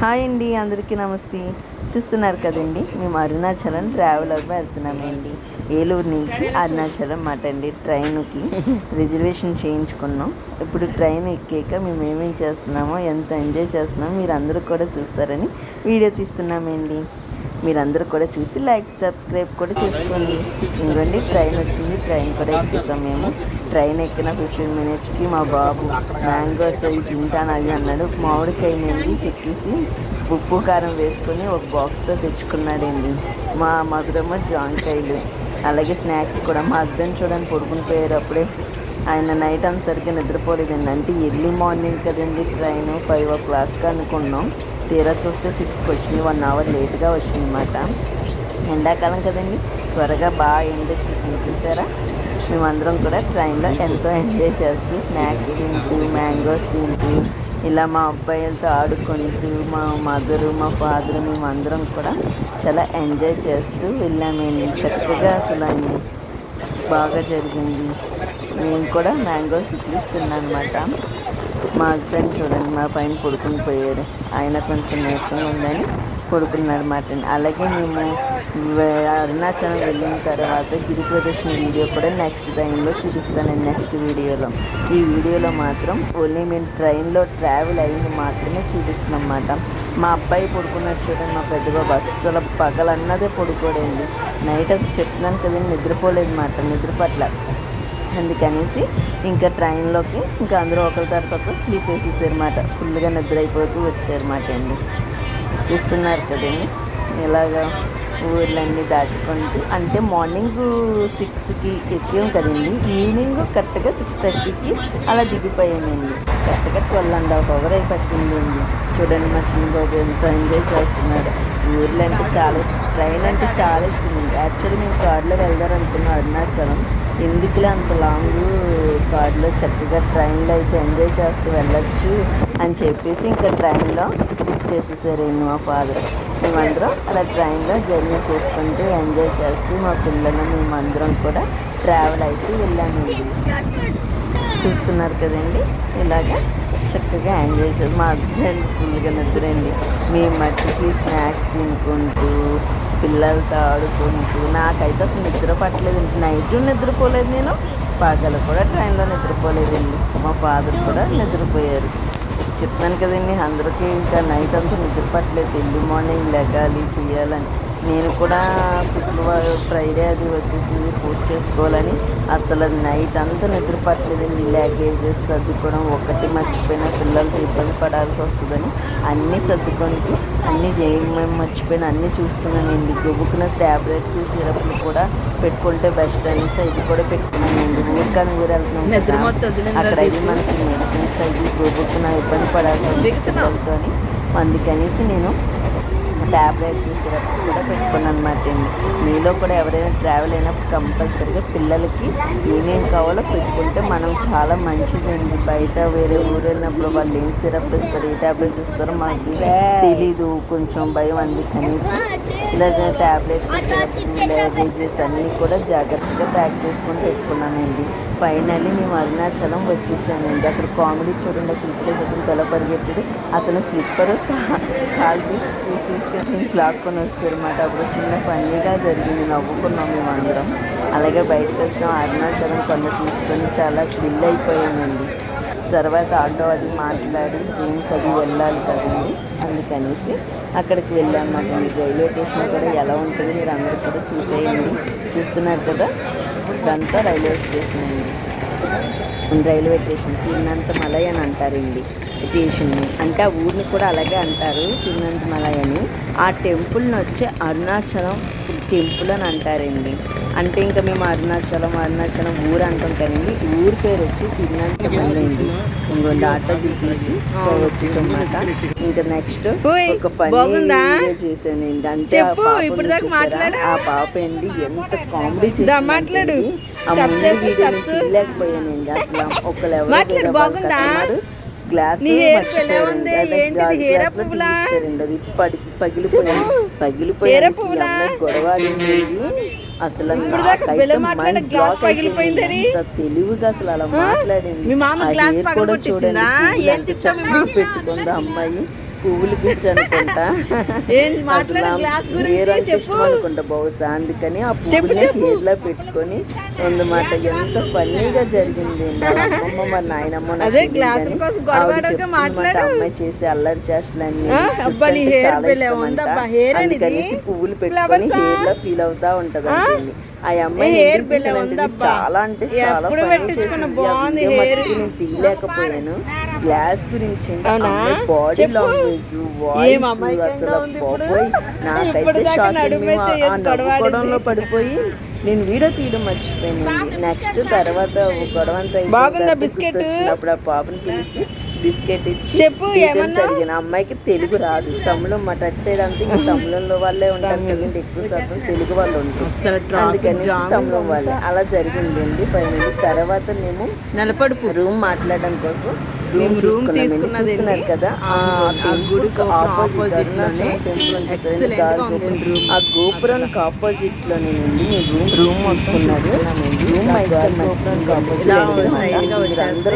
Hi అండి అందరికీ నమస్తే. చూస్తున్నారు కదండి మేము అరుణాచలం ట్రావెల్ వెళ్తున్నామండి. ఏలూరు నుంచి అరుణాచలం మాట అండి ట్రైన్కి రిజర్వేషన్ చేయించుకున్నాం. ఇప్పుడు ట్రైన్ ఎక్కాక మేము ఏమేమి చేస్తున్నామో ఎంత ఎంజాయ్ చేస్తున్నామో మీరు అందరూ కూడా చూస్తారని వీడియో తీస్తున్నామండి. మీరందరూ కూడా చూసి లైక్ సబ్స్క్రైబ్ కూడా చేసుకోండి. ఇంకోండి ట్రైన్ వచ్చింది ట్రైన్ కూడా ఎక్కుతాం మేము. ట్రైన్ ఎక్కిన ఫిఫ్టీన్ మినిట్స్కి మా బాబు మ్యాంగోస్ అవి తింటాను అవి అన్నాడు. మామిడికాయనండి చెక్కేసి ఉప్పు కారం వేసుకొని ఒక బాక్స్తో తెచ్చుకున్నాడండి. మా మధురమ్మ జాంకాయలు అలాగే స్నాక్స్ కూడా. మా హస్బెండ్ చూడండి పడుకుని పోయారు అప్పుడే ఆయన నైట్ అంత సరిగ్గా నిద్రపోలేదండి. అంటే ఎర్లీ మార్నింగ్ కదండి ట్రైన్ ఫైవ్ ఓ క్లాక్ అనుకున్నాం. తీరా చూస్తే సిక్స్కి వచ్చింది వన్ అవర్ లేట్గా వచ్చిందన్నమాట. ఎండాకాలం కదండి త్వరగా బాగా ఎంజాయ్ చేసింది చూసారా? మేమందరం కూడా ట్రైన్లో ఎంతో ఎంజాయ్ చేస్తూ స్నాక్స్ తింటూ మ్యాంగోస్ తింటూ ఇలా మా అబ్బాయిలతో ఆడుకుంటూ మా మదరు మా ఫాదరు మేమందరం కూడా చాలా ఎంజాయ్ చేస్తూ వెళ్ళామండి. చక్కగా అసలు అండి బాగా జరిగింది. నేను కూడా మ్యాంగోస్ పిక్కిస్తున్నాను అనమాట మా హస్బెండ్ చూడండి మా పైన పడుకుని పోయాడు. ఆయన కొంచెం నీరసంగా ఉందని పడుకున్నాడు మాట అలాగే మేము అరుణాచలం వెళ్ళిన తర్వాత గిరి ప్రదర్శన వీడియో కూడా నెక్స్ట్ టైంలో చూపిస్తానండి నెక్స్ట్ వీడియోలో. ఈ వీడియోలో మాత్రం ఓన్లీ మేము ట్రైన్లో ట్రావెల్ అయింది మాత్రమే చూపిస్తున్నాం అన్నమాట మా అబ్బాయి పడుకున్నట్టు చూడండి మా పెద్ద బాబు అస్సలు పగలన్నదే పడుకోడండి. నైట్ అసలు చెప్తున్నాను కదండి నిద్రపోలేదు మాట నిద్ర పట్ల అందుకనేసి ఇంకా ట్రైన్లోకి ఇంకా అందరూ ఒకరి తర్వాత ఒకరు స్లీప్ వేసేసారన్నమాట ఫుల్గా నిద్ర అయిపోతూ వచ్చారన్నమాట అండి. చూస్తున్నారు కదండి. ఇలాగా ఊర్లన్నీ దాటుకుంటూ అంటే మార్నింగ్ సిక్స్కి ఎక్కాం కదండి. ఈవినింగ్ కరెక్ట్గా సిక్స్ థర్టీకి అలా దిగిపోయామండి. కరెక్ట్గా ట్వెల్వ్ అండ్ హాఫ్ అవర్ అయి అండి చూడండి మా చిన్న బాబు ఎంత ఎంజాయ్ చేస్తున్నాడు. ఊర్లు అంటే చాలా ట్రైన్ అంటే చాలా ఇష్టం అండి యాక్చువల్లీ మేము కార్లో వెళ్దాం అనుకున్నాం అరుణాచలం. ఎందుకులే అంత లాంగ్ కార్డులో చక్కగా ట్రైన్లో అయితే ఎంజాయ్ చేస్తూ వెళ్ళొచ్చు అని చెప్పేసి ఇంకా ట్రైన్లో బుక్ చేసేసారు మా ఫాదర్ మేమందరం అలా ట్రైన్లో జర్నీ చేసుకుంటూ ఎంజాయ్ చేస్తూ మా పిల్లలు మేమందరం కూడా ట్రావెల్ అయితే వెళ్ళామండి. చూస్తున్నారు కదండి? ఇలాగా చక్కగా ఎంజాయ్ చేసి మా హస్బెండ్ ఫుల్గా నిద్రండి. మేము మట్టికి స్నాక్స్ తినుకుంటూ పిల్లలతో ఆడుకుంటూ నాకైతే అసలు నిద్ర పట్టలేదు నైట్ నిద్రపోలేదు నేను పగలు కూడా ట్రైన్లో నిద్రపోలేదండి. మా ఫాదర్ కూడా నిద్రపోయారు. చెప్తాను కదండి అందరికీ ఇంకా నైట్ అంతా నిద్ర పట్టలేదు. ఎర్లీ మార్నింగ్ లెగాలి చేయాలని. నేను కూడా శుక్రవారం ఫ్రైడే అది వచ్చేసింది. పూజ చేసుకోవాలని. అసలు నైట్ అంతా నిద్ర పట్టలేదండి లగేజెస్ సర్దుకోవడం ఒకటి మర్చిపోయిన పిల్లలతో ఇబ్బంది పడాల్సి వస్తుందని అన్నీ సర్దుకుంటూ అన్నీ మేము మర్చిపోయిన అన్నీ చూసుకున్నానండి గొబ్బుకున్న ట్యాబ్లెట్స్ సిరప్లు కూడా పెట్టుకుంటే బెస్ట్ అనేసి ఇది కూడా పెట్టుకున్నానండి ఊరికని ఊరు వెళ్తున్నాం అక్కడ ఇది మనకి మెడిసిన్స్ అవి గొబ్బుకున్న ఇబ్బంది పడాల్సి వస్తుంది అందుకనేసి నేను ట్యాబ్లెట్స్ సిరప్స్ కూడా పెట్టుకున్నాను అనమాట అండి మీలో కూడా ఎవరైనా ట్రావెల్ అయినప్పుడు కంపల్సరీగా పిల్లలకి ఏమేం కావాలో పెట్టుకుంటే మనం చాలా మంచిదండి. బయట వేరే ఊరు వెళ్ళినప్పుడు వాళ్ళు ఏం సిరప్ ఇస్తారు ఏ ట్యాబ్లెట్స్ ఇస్తారో మనకి తెలీదు కొంచెం భయం అంది కనీసం ఇలాగే ట్యాబ్లెట్స్ సిరప్స్ లగేజెస్ అన్నీ కూడా జాగ్రత్తగా ప్యాక్ చేసుకొని పెట్టుకున్నానండి. ఫైనల్లీ మేము అరుణాచలం వచ్చేసానండి అక్కడ కామెడీ చూడండి అసలు ఇప్పుడే అతను ఎలా పరిగెట్టాడు అతను స్లిప్పర్ కాల్ తీసి సూట్ లాక్కొని వస్తారన్నమాట. అప్పుడు చిన్న పనిగా జరిగింది. నవ్వుకున్నాం మేము అందరం. అలాగే బయటకు వస్తాం. అరుణాచలం కొండ తీసుకొని చాలా థ్రిల్ అయిపోయామండి. తర్వాత ఆటో అది మాట్లాడి రూమ్కి అది వెళ్ళాలి కదండి. అందుకనేసి అక్కడికి వెళ్ళామన్నమాట మీరు రైల్వే స్టేషన్ కూడా ఎలా ఉంటుంది మీరు అందరూ కూడా చూసేయండి. చూస్తున్నారు కదా? ఇదంతా రైల్వే స్టేషన్ అండి. రైల్వే స్టేషన్ తిన్నంత మలై అని అంటారండి. స్టేషన్ అంటే ఆ ఊరిని కూడా అలాగే అంటారు తిన్నంత మలై అని ఆ టెంపుల్ని వచ్చి అరుణాచలం టెంపుల్ అని అంటారండి అంటే ఇంకా మేము అరుణాచలం అరుణాచలం ఊరు అంటాం కదండి ఊరి పేరు వచ్చి ఆటో దిగేసి వచ్చేసన్నమాట ఇంకా నెక్స్ట్ ఒక బాగుందా? చేశానండి అంటే ఇప్పుడు దాకా? మాట్లాడు. ఆ పాప అండి ఎంత కామెడీ మాట్లాడు. అసలు ఒకళ్ళు ఎవరో బాగుందా? గ్లాస్ పడికి పగిలిపోయింది పగిలిపోయింది గొడవ. అసలు block పగిలిపోయిందని? తెలివిగా అసలు అలా? మాట్లాడింది కూడా? చూడండి? పెట్టుకుంది అమ్మాయి పువ్వులు పిచ్చి అనుకుంటా అనుకుంటా బహుశా అందుకని ఆ చెప్పు, పువ్వుని చెప్పు. హెయిర్లో పెట్టుకొని ఉందన్నమాట ఎంత ఫన్నీగా జరిగింది అమ్మమ్మ మా నాయనమ్మ. అమ్మాయి చేసే అల్లరి చేష్టలన్నీ పువ్వులు పెట్టుకొని? హెయిర్లో ఫీల్ అవుతా ఉంటది ఆ? అమ్మాయి ఉందబ్బా. చాలా అంటే చాలా ఎప్పుడు funny గ్లాస్ గురించి? బాడీ. లాంగ్వేజ్ వాయిస్ అసలు? బాబోయ్ నాకైతే పడిపోయి నేను వీడియో తీయడం మర్చిపోయాను. నెక్స్ట్ తర్వాత గొడవ అంతా బిస్కెట్? గుర్తొచ్చినప్పుడు ఆ పాపని పిలిచి బిస్కెట్ ఇచ్చి చెప్పు, ఏమన్నా? అడిగాను. అమ్మాయికి తెలుగు రాదు. తమిళం మా టచ్ సైడ్ అంతా ఇంకా తమిళంలో వాళ్ళే ఉంటారు కదండి. ఎక్కువ శాతం తెలుగు వాళ్ళు ఉంటారు. అందుకని తమిళం వాళ్ళే. అలా జరిగిందండి. ఫైనల్ తర్వాత మేము నెలపడుపు రూమ్ మాట్లాడడం కోసం రూమ్ room తీసుకున్నది? కదా? ఆ గుడికి ఆపోజిట్లోనే excellent గా ఉంది. ఆ గోపురానికి ఆపోజిట్లోనే ఉంది రూమ్ రూమ్ వస్తున్నది రూమ్ అయితే గోపురానికి ఇలా ఆపోజిట్ straight గా వచ్చేస్తే